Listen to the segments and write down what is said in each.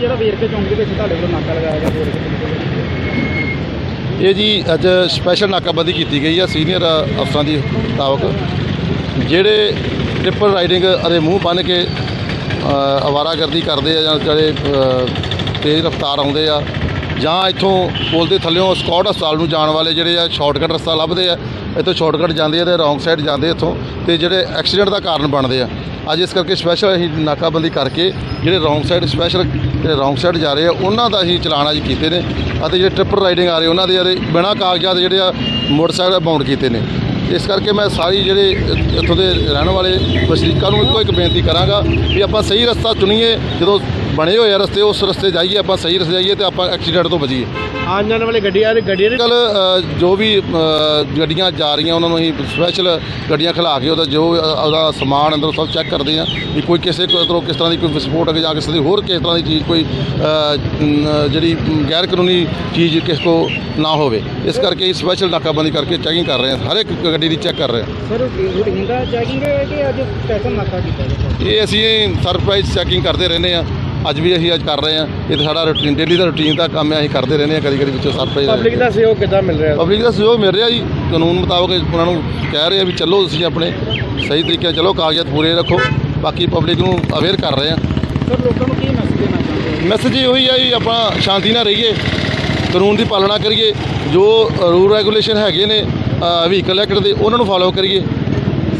ਜਿਹੜਾ ਵੇਰਕੇ ਚੌਂਕ ਦੇ ਵਿੱਚ ਤੁਹਾਡੇ ਵੱਲੋਂ ਨਾਕਾ ਲਗਾਇਆ ਗਿਆ ਵੇਰਕੇ ਇਹ ਜੀ ਅੱਜ ਸਪੈਸ਼ਲ ਨਾਕਾਬੰਦੀ ਕੀਤੀ ਗਈ ਆ ਸੀਨੀਅਰ ਅਫਸਰਾਂ ਦੀ ਮੁਤਾਬਕ, ਜਿਹੜੇ ਟ੍ਰਿਪਲ ਰਾਈਡਿੰਗ ਅਤੇ ਮੂੰਹ ਬੰਨ ਕੇ ਅਵਾਰਾਗਰਦੀ ਕਰਦੇ ਆ ਜਾਂ ਜਿਹੜੇ ਤੇਜ਼ ਰਫ਼ਤਾਰ ਆਉਂਦੇ ਆ, ਜਾਂ ਇੱਥੋਂ ਪੁਲ ਦੇ ਥੱਲਿਓਂ ਸਕਾਟ ਹਸਪਤਾਲ ਨੂੰ ਜਾਣ ਵਾਲੇ ਜਿਹੜੇ ਆ ਸ਼ਾਰਟਕਟ ਰਸਤਾ ਲੱਭਦੇ ਆ, ਇੱਥੋਂ ਸ਼ਾਰਟਕਟ ਜਾਂਦੇ ਆ ਤੇ ਰੌਂਗ ਸਾਈਡ ਜਾਂਦੇ ਇੱਥੋਂ, ਤੇ ਜਿਹੜੇ ਐਕਸੀਡੈਂਟ ਦਾ ਕਾਰਨ ਬਣਦੇ ਆ ਅੱਜ ਇਸ ਕਰਕੇ ਸਪੈਸ਼ਲ ਅਸੀਂ ਨਾਕਾਬੰਦੀ ਕਰਕੇ ਜਿਹੜੇ ਰੌਂਗ ਸਾਈਡ ਸਪੈਸ਼ਲ ਜਿਹੜੇ ਰੌਂਗ ਸਾਈਡ ਜਾ ਰਹੇ ਆ, ਉਹਨਾਂ ਦਾ ਅਸੀਂ ਚਲਾਨ ਅੱਜ ਕੀਤੇ ਨੇ ਅਤੇ ਜਿਹੜੇ ਟ੍ਰਿਪਲ ਰਾਈਡਿੰਗ ਆ ਰਹੇ, ਉਹਨਾਂ ਦੇ ਜਿਹੜੇ ਬਿਨਾਂ ਕਾਗਜ਼ਾਂ ਦੇ ਜਿਹੜੇ ਆ ਮੋਟਰਸਾਈਕਲ ਬਾਉਂਡ ਕੀਤੇ ਨੇ। ਇਸ ਕਰਕੇ ਮੈਂ ਸਾਰੀ ਜਿਹੜੇ ਇੱਥੋਂ ਦੇ ਰਹਿਣ ਵਾਲੇ ਵਸਨੀਕਾਂ ਨੂੰ ਇੱਕੋ ਇੱਕ ਬੇਨਤੀ ਕਰਾਂਗਾ ਵੀ ਆਪਾਂ ਸਹੀ ਰਸਤਾ ਚੁਣੀਏ, ਜਦੋਂ ਬਣੇ ਹੋਏ ਆ ਰਸਤੇ ਉਸ ਰਸਤੇ ਜਾਈਏ ਆਪਾਂ ਸਹੀ ਰਸਤੇ ਜਾਈਏ ਤੇ ਆਪਾਂ ਐਕਸੀਡੈਂਟ ਤੋਂ ਬਚੀਏ। ਆਉਣ ਜਾਣ ਵਾਲੇ ਗੱਡੀਆਂ ਗੱਡੀਆਂ ਕੱਲ ਜੋ ਵੀ ਅ, ਗੱਡੀਆਂ ਜਾ ਰਹੀਆਂ ਉਹਨਾਂ ਨੂੰ ਅਸੀਂ ਸਪੈਸ਼ਲ ਗੱਡੀਆਂ ਖਿਲਾ ਕੇ ਉਹਦਾ ਜੋ ਉਹਦਾ ਸਮਾਨ ਅੰਦਰ ਸਭ ਚੈੱਕ ਕਰਦੇ ਆ ਵੀ ਕੋਈ ਕਿਸੇ ਕੋਲੋਂ ਕਿਸ ਤਰ੍ਹਾਂ ਦੀ ਕੋਈ ਵਿਸਫੋਟ ਜਾਂ ਕਿਸੇ ਦੀ ਹੋਰ ਕਿਸ ਤਰ੍ਹਾਂ ਦੀ ਚੀਜ਼ ਕੋਈ ਅ, ਨ, ਜਿਹੜੀ ਗੈਰ ਕਾਨੂੰਨੀ ਚੀਜ਼ ਕਿਸ ਕੋ ਨਾ ਹੋਵੇ। ਇਸ ਕਰਕੇ ਸਪੈਸ਼ਲ ਨਾਕਾਬੰਦੀ ਕਰਕੇ ਚੈਕਿੰਗ ਕਰ ਰਹੇ ਹਾਂ ਹਰ ਇੱਕ ਗੱਡੀ ਦੀ ਚੈੱਕ ਕਰ ਰਹੇ ਹਾਂ। ਸਰ ਰੂਟੀਨ ਦਾ ਚੈਕਿੰਗ ਹੈ ਕਿ ਅੱਜ ਸਪੈਸ਼ਲ ਨਾਕਾ ਕੀਤਾ ਇਹ ਅਸੀਂ ਸਰਪ੍ਰਾਈਜ਼ ਚੈਕਿੰਗ ਕਰਦੇ ਰਹਿੰਦੇ ਆ ਅੱਜ ਵੀ ਅਸੀਂ ਅੱਜ ਕਰ ਰਹੇ ਆ ਇਹ ਤਾਂ ਸਾਡਾ ਰੂਟੀਨ ਡੇਲੀ ਦਾ ਰੂਟੀਨ ਦਾ ਕੰਮ ਹੈ ਅਸੀਂ ਕਰਦੇ ਰਹਿੰਦੇ ਆ ਕਦੀ ਕਦੀ ਵਿੱਚੋਂ ਸਰਪ੍ਰਾਈਜ਼ ਪਬਲਿਕ ਦਾ ਸਹਿਯੋਗ ਕਿੱਦਾਂ ਮਿਲ ਰਿਹਾ? ਪਬਲਿਕ ਦਾ ਸਹਿਯੋਗ ਮਿਲ ਰਿਹਾ ਜੀ। ਕਾਨੂੰਨ ਮੁਤਾਬਕ ਉਹਨਾਂ ਨੂੰ ਕਹਿ ਰਹੇ ਆ ਵੀ ਚੱਲੋ ਤੁਸੀਂ ਆਪਣੇ ਸਹੀ ਤਰੀਕੇ ਨਾਲ ਚਲੋ ਕਾਗਜ਼ਾਤ ਪੂਰੇ ਰੱਖੋ। ਬਾਕੀ ਪਬਲਿਕ ਨੂੰ ਅਵੇਅਰ ਕਰ ਰਹੇ ਆ। ਸਰ ਲੋਕਾਂ ਨੂੰ ਕੀ ਮੈਸੇਜ ਦੇਣਾ ਚਾਹੁੰਦੇ ਹੋ? ਮੈਸੇਜ ਇਹ ਹੋਈ ਆ ਜੀ ਆਪਾਂ ਸ਼ਾਂਤੀ ਨਾਲ ਰਹੀਏ। ਕਾਨੂੰਨ ਦੀ ਪਾਲਣਾ ਕਰੀਏ। ਜੋ ਰੂਲ ਰੈਗੂਲੇਸ਼ਨ ਹੈਗੇ ਨੇ ਵਹੀਕਲ ਐਕਟ ਦੇ ਉਹਨਾਂ ਨੂੰ ਫਾਲੋ ਕਰੀਏ।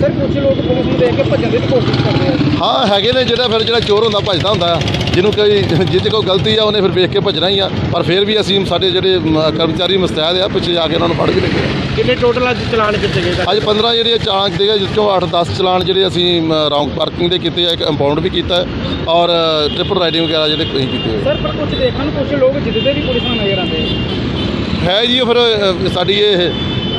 ਸਰ ਕੁਝ ਲੋਕ ਪੁਲਿਸ ਨੂੰ ਦੇਖ ਕੇ ਭੱਜਣ ਦੀ ਵੀ ਕੋਸ਼ਿਸ਼ ਕਰਦੇ ਆ। ਹਾਂ ਹੈਗੇ ਨੇ ਜਿਹੜਾ ਫਿਰ ਜਿਹੜਾ ਚੋਰ ਹੁੰਦਾ ਭੱਜਦਾ ਹੁੰਦਾ। ਜਿਹਨੂੰ ਕੋਈ ਜਿਹਦੇ ਕੋਈ ਗਲਤੀ ਆ ਉਹਨੇ ਫਿਰ ਵੇਖ ਕੇ ਭੱਜਣਾ ਹੀ ਆ। ਪਰ ਫਿਰ ਵੀ ਅਸੀਂ ਸਾਡੇ ਜਿਹੜੇ ਕਰਮਚਾਰੀ ਮੁਸਤੈਦ ਆ ਪਿੱਛੇ ਜਾ ਕੇ ਉਹਨਾਂ ਨੂੰ ਫੜ ਵੀ ਆ। ਕਿੰਨੇ ਟੋਟਲ ਅੱਜ ਚਲਾਨ ਕੀਤੇ ਗਏ ਅੱਜ 15 ਜਿਹੜੇ ਚਲਾਨ ਕੀਤੇ ਗਏ ਜਿਸ ਚੋਂ 8-10 ਚਲਾਨ ਜਿਹੜੇ ਅਸੀਂ ਰੌਂਗ ਪਾਰਕਿੰਗ ਦੇ ਕੀਤੇ ਆ ਇੱਕ ਇੰਪਾਊਂਡ ਵੀ ਕੀਤਾ ਔਰ ਟ੍ਰਿਪਲ ਰਾਈਡਿੰਗ ਵਗੈਰਾ ਜਿਹੜੇ ਅਸੀਂ ਕੀਤੇ ਸਰ ਪਰ ਕੁਝ ਦੇਖਣ ਕੁਝ ਲੋਕ ਜਿੱਦਦੇ ਵੀ ਪੁਲਿਸ ਨਾਲ ਨਜ਼ਰ ਆਉਂਦੇ ਹੈ ਜੀ ਫਿਰ ਸਾਡੀ ਇਹ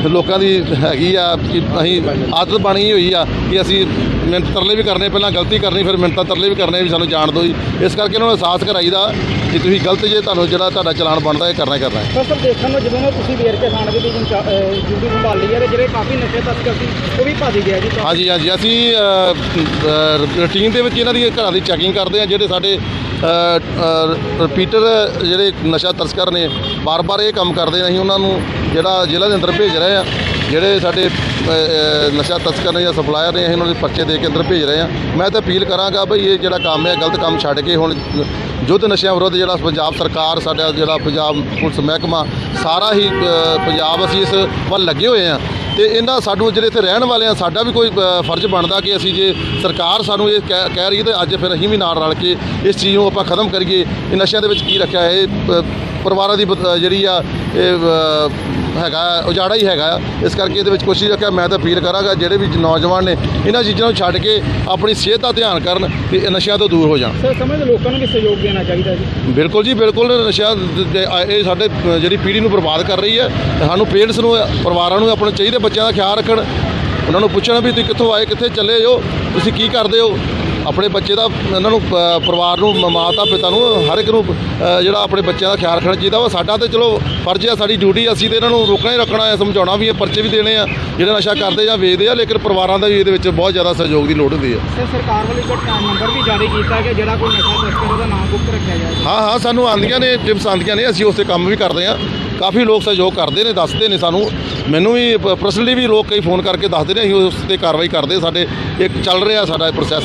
ਲੋਕਾਂ ਦੀ ਹੈਗੀ ਆ ਕਿ ਅਸੀਂ ਆਦਤ ਬਣੀ ਹੋਈ ਆ ਕਿ ਅਸੀਂ ਮਿਹਨਤ ਤਰਲੇ ਵੀ ਕਰਨੇ ਪਹਿਲਾਂ ਗਲਤੀ ਕਰਨੀ ਫਿਰ ਮਿਹਨਤਾਂ ਤਰਲੇ ਵੀ ਕਰਨੇ ਵੀ ਸਾਨੂੰ ਜਾਣ ਦਿਓ ਜੀ। ਇਸ ਕਰਕੇ ਇਹਨਾਂ ਨੂੰ ਅਹਿਸਾਸ ਕਰਾਈਦਾ ਕਿ ਤੁਸੀਂ ਗਲਤ ਜੇ ਤੁਹਾਨੂੰ ਜਿਹੜਾ ਤੁਹਾਡਾ ਚਲਾਨ ਬਣਦਾ ਇਹ ਕਰਨਾ ਕਰਨਾ ਹੈ। ਸਰ ਸਰ ਦੇਖਣ ਨੂੰ ਤੁਸੀਂ ਥਾਣੇ ਦੀ ਸੰਭਾਲੀ ਹੈ ਜਿਹੜੇ ਕਾਫੀ ਨਸ਼ੇ ਤਸਕਰ ਸੀ ਉਹ ਵੀ ਭੱਜ ਗਿਆ ਜੀ। ਹਾਂਜੀ ਹਾਂਜੀ ਅਸੀਂ ਰੂਟੀਨ ਦੇ ਵਿੱਚ ਇਹਨਾਂ ਦੀ ਘਰਾਂ ਦੀ ਚੈਕਿੰਗ ਕਰਦੇ ਆ ਜਿਹੜੇ ਸਾਡੇ ਰਿਪੀਟਰ ਜਿਹੜੇ ਨਸ਼ਾ ਤਸਕਰ ਨੇ ਬਾਰ-ਬਾਰ ਇਹ ਕੰਮ ਕਰਦੇ ਅਸੀਂ ਉਹਨਾਂ ਨੂੰ ਜਿਹੜਾ ਜ਼ਿਲ੍ਹਾ ਦੇ ਅੰਦਰ ਭੇਜ ਰਹੇ ਆ, ਜਿਹੜੇ ਸਾਡੇ ਨਸ਼ਾ ਤਸਕਰ ਨੇ ਜਾਂ ਸਪਲਾਇਰ ਨੇ ਅਸੀਂ ਉਹਨਾਂ ਦੇ ਪਰਚੇ ਦੇ ਕੇ ਅੰਦਰ ਭੇਜ ਰਹੇ ਆ। ਮੈਂ ਤਾਂ ਅਪੀਲ ਕਰਾਂਗਾ ਬਈ ਇਹ ਜਿਹੜਾ ਕੰਮ ਹੈ, ਗਲਤ ਕੰਮ ਛੱਡ ਕੇ ਹੁਣ ਯੁੱਧ ਨਸ਼ਿਆਂ ਵਿਰੁੱਧ ਜਿਹੜਾ ਪੰਜਾਬ ਸਰਕਾਰ, ਸਾਡਾ ਜਿਹੜਾ ਪੰਜਾਬ ਪੁਲਿਸ ਮਹਿਕਮਾ, ਸਾਰਾ ਹੀ ਪੰਜਾਬ ਅਸੀਂ ਇਸ ਵੱਲ ਲੱਗੇ ਹੋਏ ਆ। ਤੇ ਇਹਨਾਂ ਸਾਨੂੰ ਜਿਹੜੇ ਇੱਥੇ ਰਹਿਣ ਵਾਲੇ ਆ, ਸਾਡਾ ਵੀ ਕੋਈ ਫਰਜ਼ ਬਣਦਾ ਕਿ ਅਸੀਂ ਜੇ ਸਰਕਾਰ ਸਾਨੂੰ ਇਹ ਕਹਿ ਕਹਿ ਰਹੀ ਹੈ ਤੇ ਅੱਜ ਫਿਰ ਅਸੀਂ ਵੀ ਨਾਲ ਰਲ ਕੇ ਇਸ ਚੀਜ਼ ਨੂੰ ਆਪਾਂ ਖਤਮ ਕਰੀਏ। ਇਹ ਨਸ਼ਿਆਂ ਦੇ ਵਿੱਚ ਕੀ ਰੱਖਿਆ ਹੈ, ਇਹ ਪਰਿਵਾਰਾਂ ਦੀ ਬ- ਜਿਹੜੀ ਆ ਇਹ ਅ, ਹੈਗਾ ਉਜਾੜਾ ਹੀ ਹੈਗਾ ਆ। ਇਸ ਕਰਕੇ ਇਹਦੇ ਵਿੱਚ ਕੋਸ਼ਿਸ਼ ਰੱਖਿਆ ਮੈਂ ਤਾਂ ਅਪੀਲ ਕਰਾਂਗਾ ਜਿਹੜੇ ਵੀ ਨੌਜਵਾਨ ਨੇ ਇਹਨਾਂ ਚੀਜ਼ਾਂ ਨੂੰ ਛੱਡ ਕੇ ਆਪਣੀ ਸਿਹਤ ਦਾ ਧਿਆਨ ਕਰਨ ਤੇ ਇਹ ਨਸ਼ਿਆਂ ਤੋਂ ਦੂਰ ਹੋ ਜਾਣ। ਸਰ ਸਮਝ ਲੋਕਾਂ ਨੂੰ ਵੀ ਸਹਿਯੋਗ ਦੇਣਾ ਚਾਹੀਦਾ ਜੀ। ਬਿਲਕੁਲ ਜੀ ਬਿਲਕੁਲ ਨਸ਼ਾ ਦ- ਦੇ- ਆ- ਇਹ ਸਾਡੇ ਅ, ਜਿਹੜੀ ਪੀੜ੍ਹੀ ਨੂੰ ਬਰਬਾਦ ਕਰ ਰਹੀ ਹੈ ਸਾਨੂੰ ਪੇਰੈਂਟਸ ਨੂੰ ਪਰਿਵਾਰਾਂ ਨੂੰ ਆਪਣੇ ਚਾਹੀਦੇ ਬੱਚਿਆਂ ਦਾ ਖਿਆਲ ਰੱਖਣ। ਉਹਨਾਂ ਨੂੰ ਪੁੱਛਣਾ ਵੀ ਤੁਸੀਂ ਕਿੱਥੋਂ ਆਏ ਕਿੱਥੇ ਚੱਲੇ ਹੋ ਤੁਸੀਂ ਕੀ ਕਰਦੇ ਹੋ? ਆਪਣੇ ਬੱਚੇ ਦਾ ਇਹਨਾਂ ਨੂੰ ਪ- ਪਰਿਵਾਰ ਨੂੰ ਮਾਤਾ ਪਿਤਾ ਨੂੰ ਹਰ ਇੱਕ ਨੂੰ ਅ, ਜਿਹੜਾ ਆਪਣੇ ਬੱਚਿਆਂ ਦਾ ਖਿਆਲ ਰੱਖਣਾ ਚਾਹੀਦਾ ਵਾ। ਸਾਡਾ ਤੇ ਚਲੋ ਫਰਜ਼ ਆ ਸਾਡੀ ਡਿਊਟੀ ਅਸੀਂ ਤੇ ਇਹਨਾਂ ਨੂੰ ਰੋਕਣਾ ਹੀ ਰੱਖਣਾ ਹੈ ਸਮਝਾਉਣਾ ਵੀ ਹੈ ਪਰਚੇ ਵੀ ਦੇਣੇ ਆ ਜਿਹੜੇ ਨਸ਼ਾ ਕਰਦੇ ਜਾਂ ਵੇਚਦੇ ਆ ਲੇਕਿਨ ਪਰਿਵਾਰਾਂ ਦਾ ਵੀ ਇਹਦੇ ਵਿੱਚ ਬਹੁਤ ਜ਼ਿਆਦਾ ਸਹਿਯੋਗ ਦੀ ਲੋੜ ਹੁੰਦੀ ਹੈ ਸਰ ਸਰਕਾਰ ਵੱਲੋਂ ਇੱਕ ਨੰਬਰ ਵੀ ਜਾਰੀ ਕੀਤਾ ਕਿ ਜਿਹੜਾ ਕੋਈ ਨਸ਼ਾ ਤਸਕਰ ਉਹਦਾ ਨਾਮ ਗੁਪਤ ਰੱਖਿਆ ਜਾਏ। ਹਾਂ ਹਾਂ ਸਾਨੂੰ ਆਂਦੀਆਂ ਨੇ ਟਿਪਸ ਆਂਦੀਆਂ ਨੇ ਅਸੀਂ ਉਸੇ ਕੰਮ ਵੀ ਕਰਦੇ ਹਾਂ ਕਾਫੀ ਲੋਕ ਸਹਿਯੋਗ ਕਰਦੇ ਨੇ ਦੱਸਦੇ ਨੇ ਸਾਨੂੰ। ਮੈਨੂੰ ਵੀ ਪਰਸਨਲੀ ਵੀ ਲੋਕ ਕਈ ਫੋਨ ਕਰਕੇ ਦੱਸਦੇ ਨੇ ਅਸੀਂ ਉਸ ਤੇ ਕਾਰਵਾਈ ਕਰਦੇ ਸਾਡੇ ਇੱਕ ਚੱਲ ਰਿਹਾ ਸਾਡਾ ਪ੍ਰੋਸੈਸ